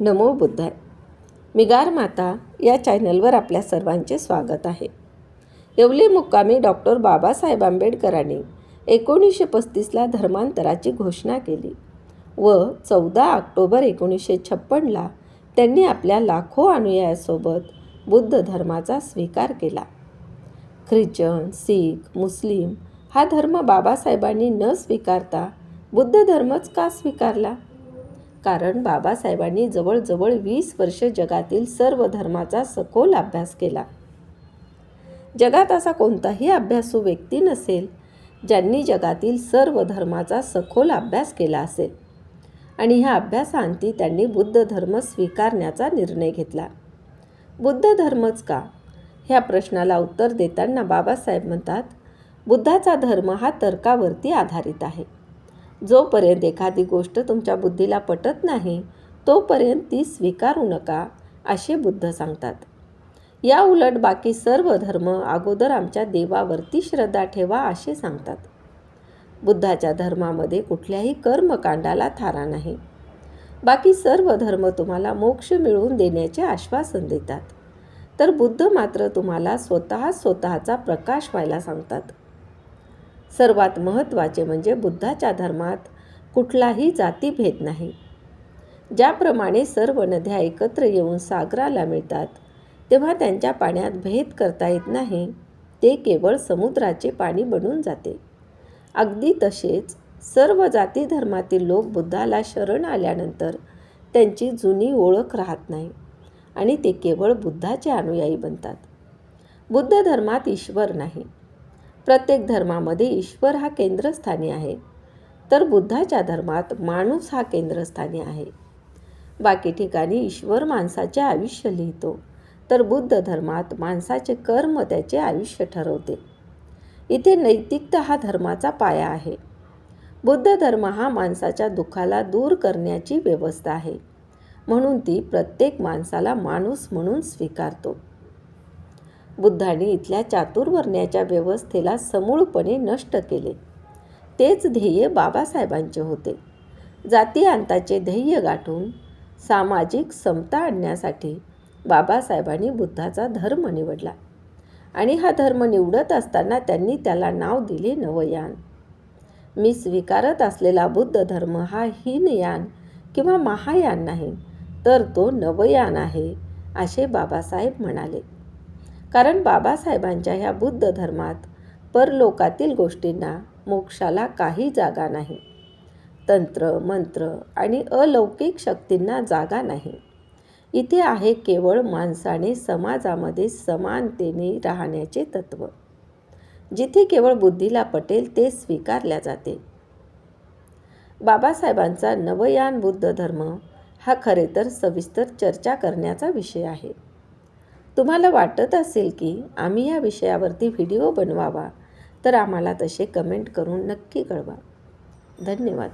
नमो बुद्धाय. मिगार माता या चॅनलवर आपल्या सर्वांचे स्वागत आहे. येवले मुक्कामी डॉक्टर बाबासाहेब आंबेडकरांनी एकोणीसशे पस्तीसला धर्मांतराची घोषणा केली व चौदा ऑक्टोबर एकोणीसशे छप्पनला त्यांनी आपल्या लाखो अनुयायासोबत बुद्ध धर्माचा स्वीकार केला. ख्रिश्चन सिख मुस्लिम हा धर्म बाबासाहेबांनी न स्वीकारता बुद्ध धर्मच का स्वीकारला? कारण बाबासाहेबांनी जवळजवळ वीस वर्ष जगातील सर्व धर्माचा सखोल अभ्यास केला. जगात असा कोणताही अभ्यासू व्यक्ती नसेल ज्यांनी जगातील सर्व धर्माचा सखोल अभ्यास केला असेल. आणि ह्या अभ्यासाअंती त्यांनी बुद्ध धर्म स्वीकारण्याचा निर्णय घेतला. बुद्ध धर्मच का? ह्या प्रश्नाला उत्तर देताना बाबासाहेब म्हणतात बुद्धाचा धर्म हा तर्कावरती आधारित आहे. जोपर्यंत एखादी गोष्ट तुमच्या बुद्धीला पटत नाही तोपर्यंत ती स्वीकारू नका असे बुद्ध सांगतात. या उलट बाकी सर्व धर्म अगोदर आमच्या देवावरती श्रद्धा ठेवा असे सांगतात. बुद्धाच्या धर्मामध्ये कुठल्याही कर्मकांडाला थारा नाही. बाकी सर्व धर्म तुम्हाला मोक्ष मिळवून देण्याचे आश्वासन देतात. तर बुद्ध मात्र तुम्हाला स्वतः स्वतःचा प्रकाश व्हायला सांगतात. सर्वात महत्त्वाचे म्हणजे बुद्धाच्या धर्मात कुठलाही जातीभेद नाही. ज्याप्रमाणे सर्व नद्या एकत्र येऊन सागराला मिळतात तेव्हा त्यांच्या पाण्यात भेद करता येत नाही. ते केवळ समुद्राचे पाणी बनून जाते. अगदी तसेच सर्व जाती धर्मातील लोक बुद्धाला शरण आल्यानंतर त्यांची जुनी ओळख राहत नाही आणि ते केवळ बुद्धाचे अनुयायी बनतात. बुद्ध धर्मात ईश्वर नाही. प्रत्येक धर्मामध्ये ईश्वर हा केंद्रस्थानी आहे. तर बुद्धाच्या धर्मात माणूस हा केंद्रस्थानी आहे. बाकी ठिकाणी ईश्वर माणसाचे आयुष्य लिहितो. तर बुद्ध धर्मात माणसाचे कर्म त्याचे आयुष्य ठरवते. इथे नैतिकता हा धर्माचा पाया आहे. बुद्ध धर्म हा माणसाच्या दुःखाला दूर करण्याची व्यवस्था आहे. म्हणून ती प्रत्येक माणसाला माणूस म्हणून स्वीकारतो. बुद्धाने इथल्या चातुर्वर्ण्याच्या व्यवस्थेला समूळपणे नष्ट केले. तेच ध्येय बाबासाहेबांचे होते. जातीयांताचे ध्येय गाठून सामाजिक समता आणण्यासाठी बाबासाहेबांनी बुद्धाचा धर्म निवडला आणि हा धर्म निवडत असताना त्यांनी त्याला नाव दिले नवयान. मी स्वीकारत असलेला बुद्ध धर्म हा हीनयान किंवा महायान नाही तर तो नवयान आहे असे बाबासाहेब म्हणाले. कारण बाबासाहेबांच्या ह्या बुद्ध धर्मात परलोकातील गोष्टींना मोक्षाला काही जागा नाही. तंत्र मंत्र आणि अलौकिक शक्तींना जागा नाही. इथे आहे केवळ माणसाने समाजामध्ये समानतेने राहण्याचे तत्त्व जिथे केवळ बुद्धीला पटेल ते स्वीकारल्या जाते. बाबासाहेबांचा नवयान बुद्ध धर्म हा खरे तर सविस्तर चर्चा करण्याचा विषय आहे. तुम्हाला वाटत असेल की आम्ही या विषयावरती व्हिडिओ बनवावा तर आम्हाला तसे कमेंट करून नक्की कळवा. धन्यवाद.